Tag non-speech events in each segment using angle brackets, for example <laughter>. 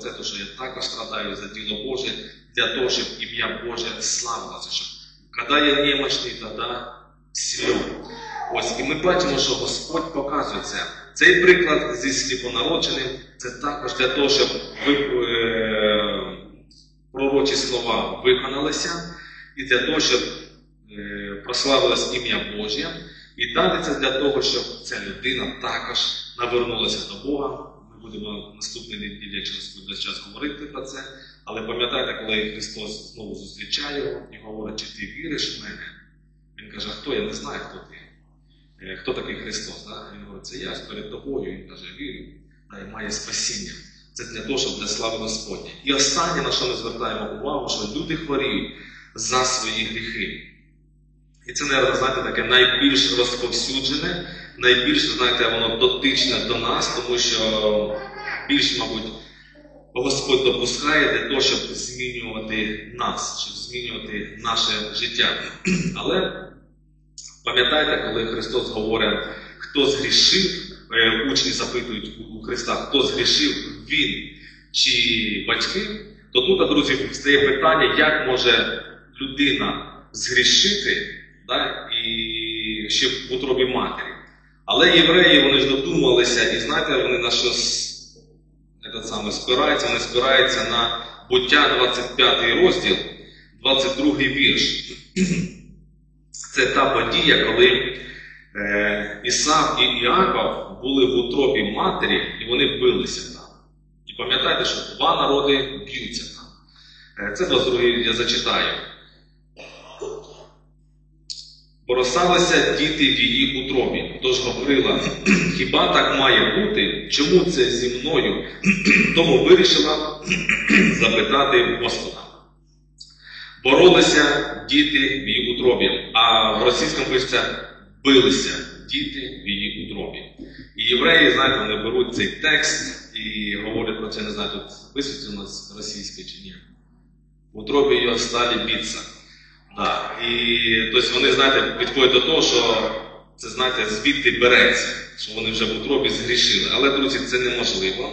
це, то, що я також страдаю за діло Боже, для того, щоб ім'я Боже славилося. Щоб коли я немощний, тоді силен. Ось, і ми бачимо, що Господь показує це. Цей приклад зі сліпонародженим це також для того, щоб ви, е, пророчі слова виконалися, і для того, щоб е, прославилось ім'я Боже. І далі це для того, щоб ця людина також навернулася до Бога. Будемо наступний якщо буде час говорити про це. Але пам'ятайте, коли Христос знову зустрічає його і говорить, чи ти віриш в мене? Він каже, хто? Я не знаю, хто ти. Е, Хто такий Христос? Да? Він говорить, це я перед тобою. Він каже, вірю, та й має спасіння. Це для того, щоб для слави Господні. І останнє, на що ми звертаємо увагу, що люди хворіють за свої гріхи. І це, наверное, знаєте, таке найбільш розповсюджене, найбільш, знаєте, воно дотичне до нас, тому що більш, мабуть, Господь допускає для того, щоб змінювати нас, щоб змінювати наше життя. Але пам'ятаєте, коли Христос говорить, хто згрішив, е, учні запитують у Христа, хто згрішив, він чи батьки, то тут, друзі, стає питання, як може людина згрішити да, і ще в утробі матері. Але євреї вони ж додумалися, і знаєте, вони на этот саме, спираються, вони спираються на буття 25 розділ, 22 вірш. <clears throat> Це та подія, коли е, Ісав і Іаков були в утробі матері, і вони билися там. І пам'ятайте, що два народи б'ються там. Е, це 22 я зачитаю. Поросалися діти в її утробі, тож говорила, хіба так має бути? Чому це зі мною? <clears throat> Тому вирішила <clears throat> запитати Господа. Боролися діти в її утробі, а в російському пишеться билися діти в її утробі. І євреї, знаєте, вони беруть цей текст і говорять про це, не знаю, тут висвітлено російське чи ні. В утробі її стали битися. Да. І тобто вони, знаєте, підходять до того, що це, знаєте, звідти береться, що вони вже в утробі згрішили. Але, друзі, це неможливо.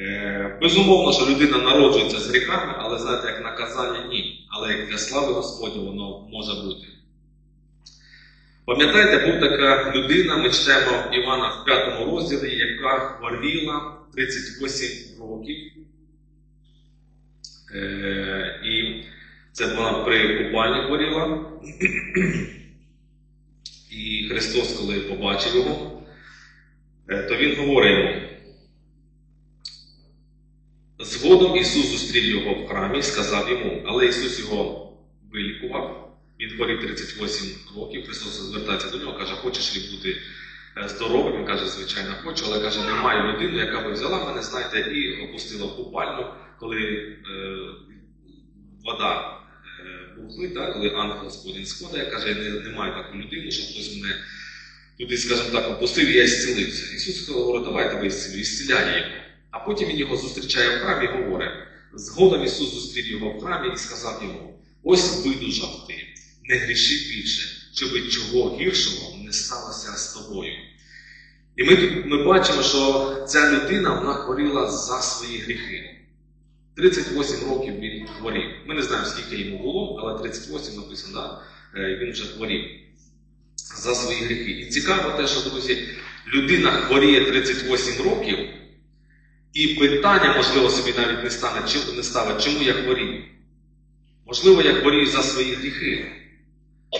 Е, безумовно, що людина народжується з гріхами, але знаєте, як наказання ні. Але як для слави Господня воно може бути. Пам'ятаєте, був така людина, ми читаємо Івана в п'ятому розділі, яка хворіла 38 років. Е, і це вона при купальні хворіла. І Христос, коли побачив його, е, то Він говорить йому. Згодом Ісус зустрів його в храмі і сказав йому, але Ісус його вилікував. Він хворів 38 років, Христос звертається до нього, каже, хочеш ли бути е, здоровим? Він каже, звичайно, хочу, але каже, немає людини, яка би взяла мене, знаєте, і опустила купальню, коли е, вода були, так, коли ангел Господень сходить, каже, не, немає такої людини, щоб хтось мене туди, скажімо так, опустив, і я зцілився. Ісус говорить, давайте ви зцілю, і зціляє його. А потім він його зустрічає в храмі і говорить, згодом Ісус зустрів його в храмі і сказав йому, ось видужав ти, не гріши більше, щоб чого гіршого не сталося з тобою. І ми, ми бачимо, що ця людина вона хворіла за свої гріхи. 38 років він хворів. Ми не знаємо, скільки йому було, але 38 написано, да? він вже хворів за свої гріхи. І цікаво те, що, друзі, людина хворіє 38 років, і питання, можливо, собі навіть не стане, не ставить, чому я хворію. Можливо, я хворію за свої гріхи.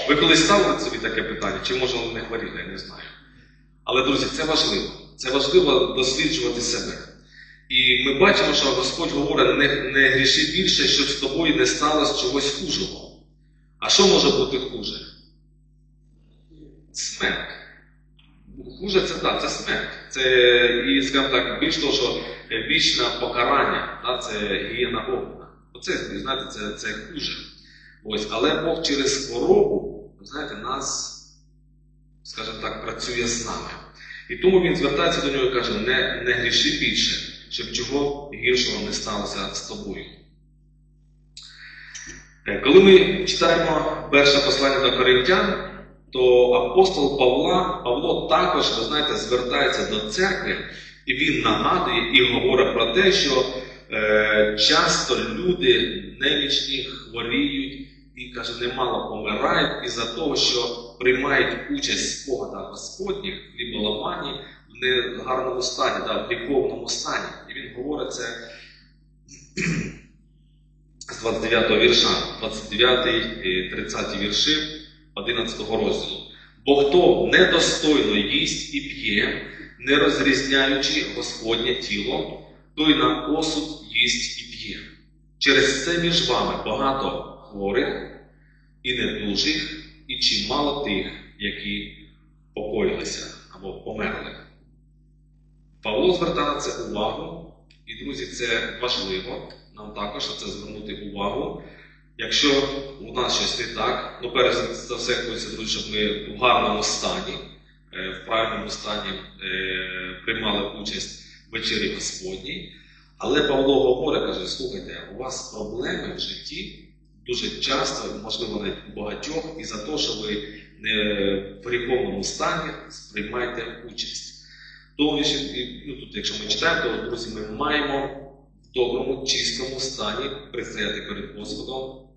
Ви колись ставили собі таке питання, чи може не хворіли, я не знаю. Але, друзі, це важливо. Це важливо досліджувати себе. І ми бачимо, що Господь говорить, не, не гріши більше, щоб з тобою не сталося чогось хужого. А що може бути хуже? Смерть. Хуже це так, це смерть. Це, і, скажімо так, більш того, що вічне покарання, да, це гієна огнена. Оце, знаєте, це, це хуже. Ось, але Бог через хворобу, знаєте, нас, скажімо так, працює з нами. І тому він звертається до нього і каже, не, не гріши більше щоб чого гіршого не сталося з тобою. Коли ми читаємо перше послання до Коринтян, то апостол Павла, Павло також, ви знаєте, звертається до церкви, і він нагадує і говорить про те, що е, е, часто люди немічні хворіють і каже, немало помирають із-за того, що приймають участь в спогадах Господніх, в ліболамані, в негарному стані, да, в гріховному стані. І він говорить це <clears throat> з 29 вірша, 29 і 30 вірші 11 розділу. Бо хто недостойно їсть і п'є, не розрізняючи Господнє тіло, той на осуд їсть і п'є. Через це між вами багато хворих і недужих, і чимало тих, які покоїлися або померли. Звертає на це увагу, і, друзі, це важливо нам також на це звернути увагу. Якщо у нас щось не так, ну перш за все хочеться, друзі, щоб ми в гарному стані, е, в правильному стані е, приймали участь в вечері Господній. Але Павло говорить, каже, слухайте, у вас проблеми в житті дуже часто, можливо, навіть у багатьох, із-за того, що ви не в гріховному стані сприймаєте участь. Тому, ну, тут, якщо ми читаємо, то, друзі, ми маємо в доброму, чистому стані предстояти перед Господом,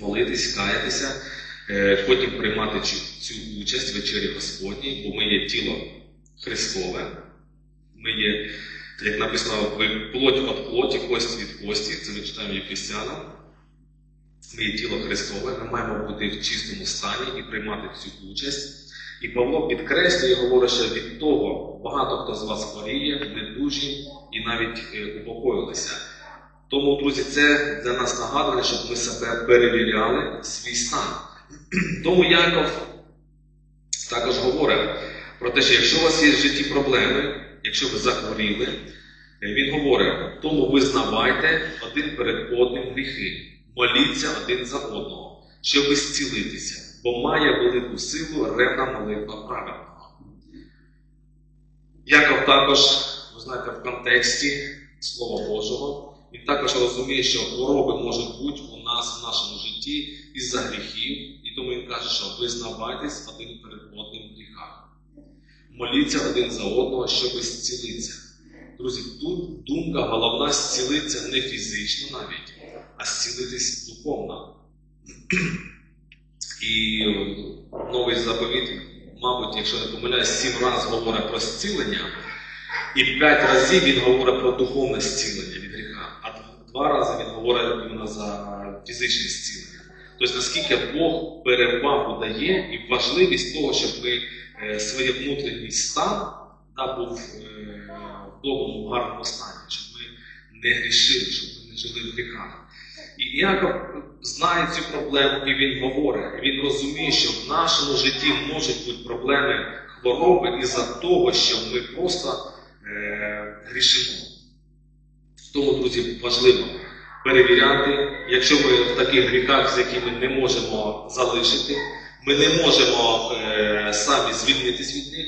молитись, каятися, е, потім приймати цю, цю участь в вечері Господній, бо ми є тіло Христове, ми є, як написано, плоть від плоті, кость від кості, це ми читаємо Єфесянам. Ми є тіло Христове, ми маємо бути в чистому стані і приймати цю участь. І Павло підкреслює говорить, що від того багато хто з вас хворіє, недужі і навіть е, упокоїлися. Тому, друзі, це для нас нагадування, щоб ми себе перевіряли свій стан. <clears throat> Тому Яков також говорить про те, що якщо у вас є в житті проблеми, якщо ви захворіли, е, він говорить, тому визнавайте один перед одним гріхи, моліться один за одного, щоб зцілитися бо має велику силу ревна молитва праведного. Яков також, ви знаєте, в контексті Слова Божого, він також розуміє, що хвороби можуть бути у нас в нашому житті із-за гріхів, і тому він каже, що визнавайтесь один перед одним гріхах. Моліться один за одного, щоб зцілитися. Друзі, тут думка головна зцілитися не фізично навіть, а зцілитись духовно. І новий заповіт, мабуть, якщо не помиляюсь, сім разів говорить про зцілення, і п'ять разів він говорить про духовне зцілення від гріха, а два рази він говорить іменно за фізичне зцілення. Тобто, наскільки Бог перевагу дає і важливість того, щоб ми е, своє внутрішній стан да, був е, в доброму, гарному стані, щоб ми не грішили, щоб ми не жили в гріхах. І Яков знає цю проблему, і він говорить, він розуміє, що в нашому житті можуть бути проблеми хвороби із-за того, що ми просто е, грішимо. Тому, друзі, важливо перевіряти, якщо ми в таких гріхах, з якими не можемо залишити, ми не можемо е, самі звільнитись від них,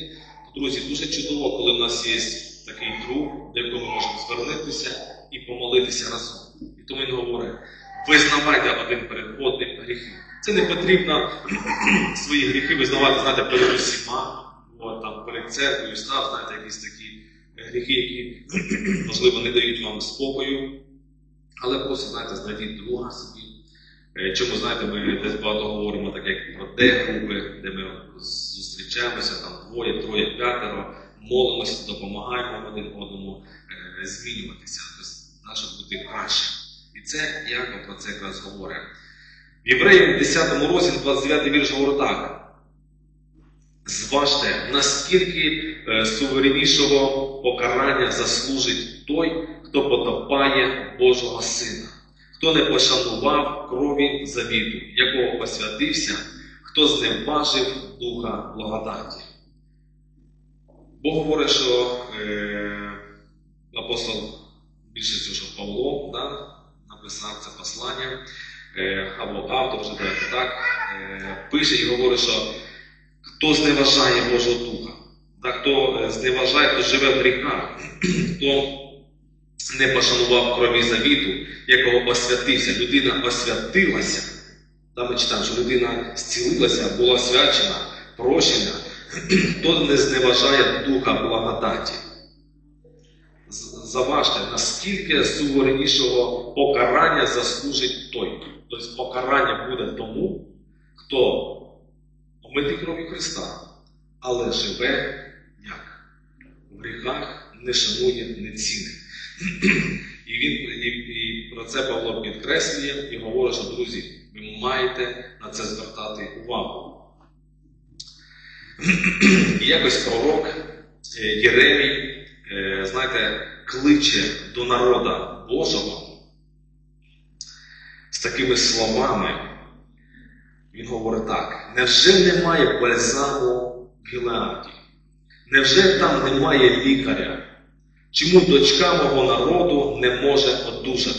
то, друзі, дуже чудово, коли в нас є такий друг, до якого ми можемо звернутися і помолитися разом. Тому він говорить, визнавайте один перед одним гріхи. Це не потрібно <clears throat> свої гріхи визнавати, знаєте, перед усіма, от, там, перед церквою, став, знаєте, якісь такі гріхи, які, <clears throat> можливо, не дають вам спокою. Але просто, знаєте, знайдіть друга собі. Е, Чому, знаєте, ми десь багато говоримо, так як про де групи, де ми зустрічаємося, там двоє, троє, п'ятеро, молимося, допомагаємо один одному е, змінюватися, тобто, щоб бути краще. Це Яков про це якраз говорить. В Євреїв 10 розділі 29 вірш говорить так. Зважте, наскільки е, сувереннішого покарання заслужить той, хто потопає Божого Сина, хто не пошанував крові завіту, якого посвятився, хто зневажив Духа благодаті. Бог говорить, що е, апостол більше що Павло да, написав це послання, е, або автор вже так, е, пише і говорить, що хто зневажає Божого Духа, да, хто зневажає, хто живе в гріхах, <clears throat> хто не пошанував крові завіту, якого освятився, людина освятилася. Там ми читаємо, що людина зцілилася, була освячена, прощена, <clears throat> хто не зневажає Духа благодаті. Заважте, наскільки суворенішого покарання заслужить той. Тобто покарання буде тому, хто омитий кров'ю Христа, але живе як? В гріхах не шанує, не цінить. І він і, і про це Павло підкреслює і говорить, що друзі, ви маєте на це звертати увагу. І якось пророк е, Єремій, е, знаєте, кличе до народа Божого з такими словами. Він говорить так: невже немає бальзаму в Гілеаді? Невже там немає лікаря? Чому дочка мого народу не може одужати?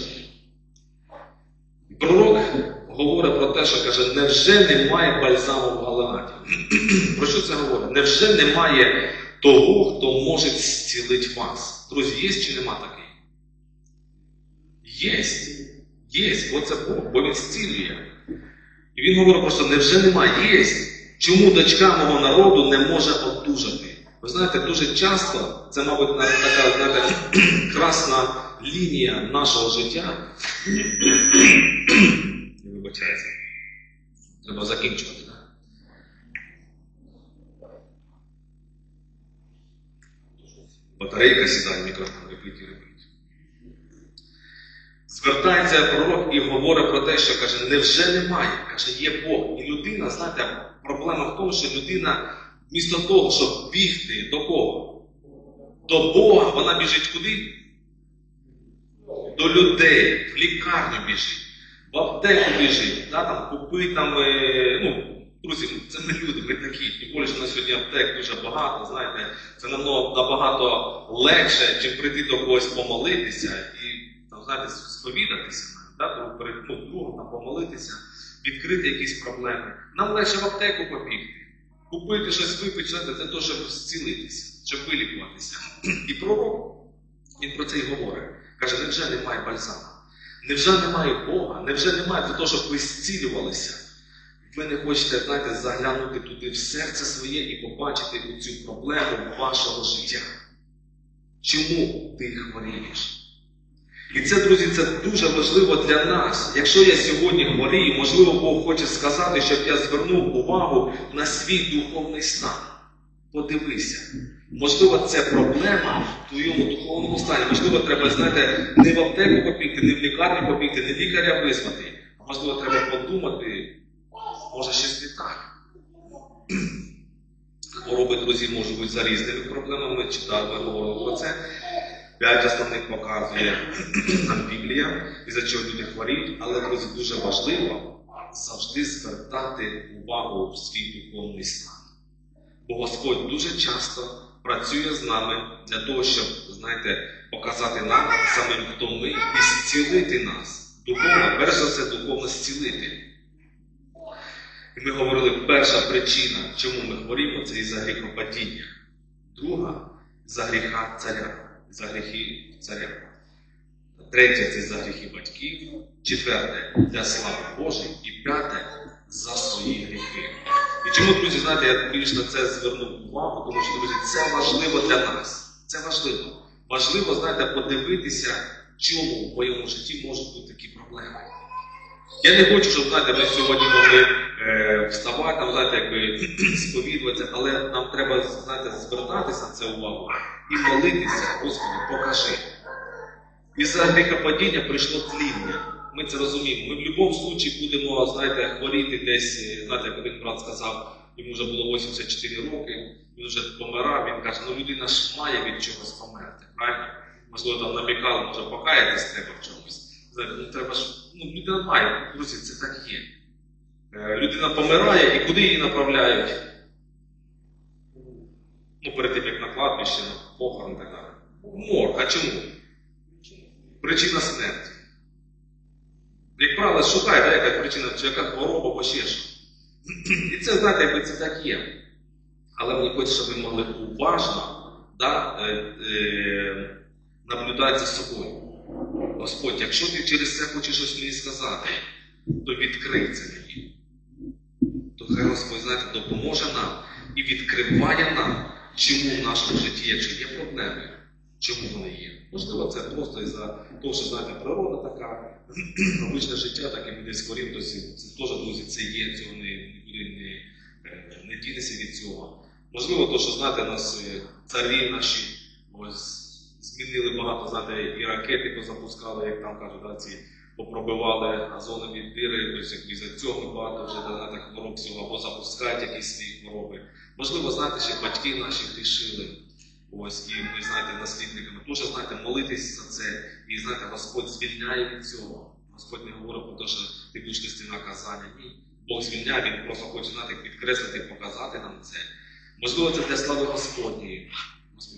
Пророк говорить про те, що каже, невже немає бальзаму в Галааді? <clears throat> Про що це говорить? Невже немає того, хто може зцілити вас? Друзі, є чи нема такий? Є. Є, бо це Бог, бо він зцілює. І він говорить просто, невже немає? Є. Чому дочка мого народу не може одужати? Ви знаєте, дуже часто, це, мабуть, така знаєте, <clears throat> красна лінія нашого життя. <clears throat> Не вибачається. Треба закінчувати. Батарейка сідає, мікрофон і репить. Звертається пророк і говорить про те, що каже, невже немає? Каже, є Бог. І людина, знаєте, проблема в тому, що людина, вмісто того, щоб бігти до кого? До Бога, вона біжить куди? До людей, в лікарню біжить, в аптеку біжить, да, там, купи там, е, ну, друзі, це ми люди, ми такі. Тим більше, на сьогодні аптек дуже багато, знаєте, це набагато легше, чим прийти до когось помолитися і там, знаєте, сповідатися, да, перед ну, другом помолитися, відкрити якісь проблеми. Нам легше в аптеку побігти, купити щось випити, знаєте, це то, щоб зцілитися, щоб вилікуватися. І пророк, він про це й говорить. Каже, невже немає бальзаму? Невже немає Бога? Невже немає для того, щоб ви зцілювалися? Ви не хочете, знаєте, заглянути туди в серце своє і побачити цю проблему вашого життя. Чому ти хворієш? І це, друзі, це дуже важливо для нас. Якщо я сьогодні хворію, можливо, Бог хоче сказати, щоб я звернув увагу на свій духовний стан. Подивися. Можливо, це проблема в твоєму духовному стані. Можливо, треба, знаєте, не в аптеку побігти, не в лікарню побігти, не лікаря визвати. А можливо, треба подумати, може не так. Хвороби, друзі, можуть бути за різними проблемами. Читали, ми говорили про це. П'ять основних показує нам <clears throat> Біблія, і за чого люди хворіють, але, друзі, дуже важливо завжди звертати увагу в свій духовний стан. Бо Господь дуже часто працює з нами для того, щоб, знаєте, показати нам самим, хто ми, і зцілити нас. Духовно, перш за все, духовно зцілити. І ми говорили, перша причина, чому ми хворіємо, це із-за гріхопадіння. Друга за гріха царя, за гріхи царя. Третє це за гріхи батьків. Четверте для слави Божої. І п'яте за свої гріхи. І чому, друзі, знаєте, я більш на це звернув увагу, тому що, друзі, це важливо для нас. Це важливо. Важливо, знаєте, подивитися, чому в моєму житті можуть бути такі проблеми. Я не хочу, щоб знаєте, ми сьогодні могли е, вставати, там, знаєте, якби <clears throat> сповідуватися, але нам треба знаєте, звертатися на це увагу і молитися, Господи, покажи. І за гріхопадіння прийшло тління. Ми це розуміємо. Ми в будь-якому випадку будемо, знаєте, хворіти десь, е, знаєте, як один брат сказав, йому вже було 84 роки, він вже помирав, він каже, ну людина ж має від чогось померти, правильно? Можливо, там намікали, може покаятись треба в чомусь. Ну треба ж, ну людина має, друзі, це так є. Е, Людина помирає і куди її направляють? Ну, перед тим, як на кладбище, на похорон так далі. Морг. А чому? Причина смерті. Як правило, шукає, да, яка причина, чи яка хвороба, або ще що. <clears throat> І це, знаєте, якби це так є. Але мені хочеться, щоб ви могли уважно да, е, е, наблюдати за собою. Господь, якщо ти через це хочеш щось мені сказати, то відкрий це мені. То хай Господь, знаєте, допоможе нам і відкриває нам, чому в нашому житті, якщо є проблеми, Чому вони є? Можливо, це просто із-за того, що знаєте, природа така, <clears throat> обичне життя, так і ми десь хворіємо, то це теж, друзі, це є, цього не, нікуди не, е, не дінеться від цього. Можливо, то, що знаєте, нас е, царі наші ось змінили багато, знаєте, і ракети позапускали, як там кажуть, да, ці попробивали озонові дири, як із цього багато вже знаєте, хвороб всього, або запускають якісь свої хвороби. Можливо, знаєте, ще батьки наші грішили. Ось, і ми, знаєте, наслідниками теж, знаєте, молитись за це. І знаєте, Господь звільняє від цього. Господь не говорить про те, що ти будеш нести наказання. Ні. Бог звільняє, Він просто хоче знаєте, підкреслити, показати нам це. Можливо, це для слави Господньої.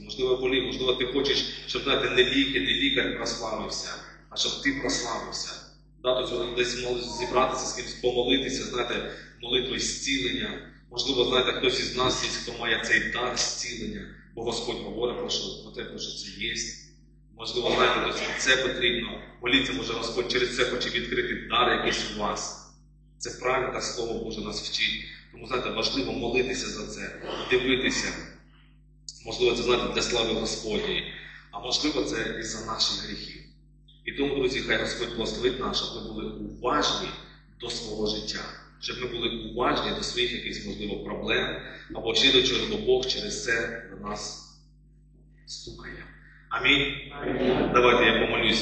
Можливо, болі, можливо, ти хочеш, щоб знаєте, не ліки, не лікар прославився, а щоб ти прославився. Да, тобто десь зібратися з кимось, помолитися, знаєте, молитвою зцілення. Можливо, знаєте, хтось із нас є, хто має цей дар зцілення, бо Господь говорить про, що, про те, що це є. Можливо, знаєте, це потрібно. Моліться, може Господь через це хоче відкрити дар якийсь у вас. Це правильно, так Слово Боже нас вчить. Тому, знаєте, важливо молитися за це, дивитися. Можливо, це знаєте для слави Господньої, а можливо, це і за наших гріхів. І тому, друзі, хай Господь благословить нас, щоб ми були уважні до свого життя, щоб ми були уважні до своїх якихось, можливо, проблем, або ще до чого, бо Бог через це до нас стукає. Амінь. Давайте я помолюсь.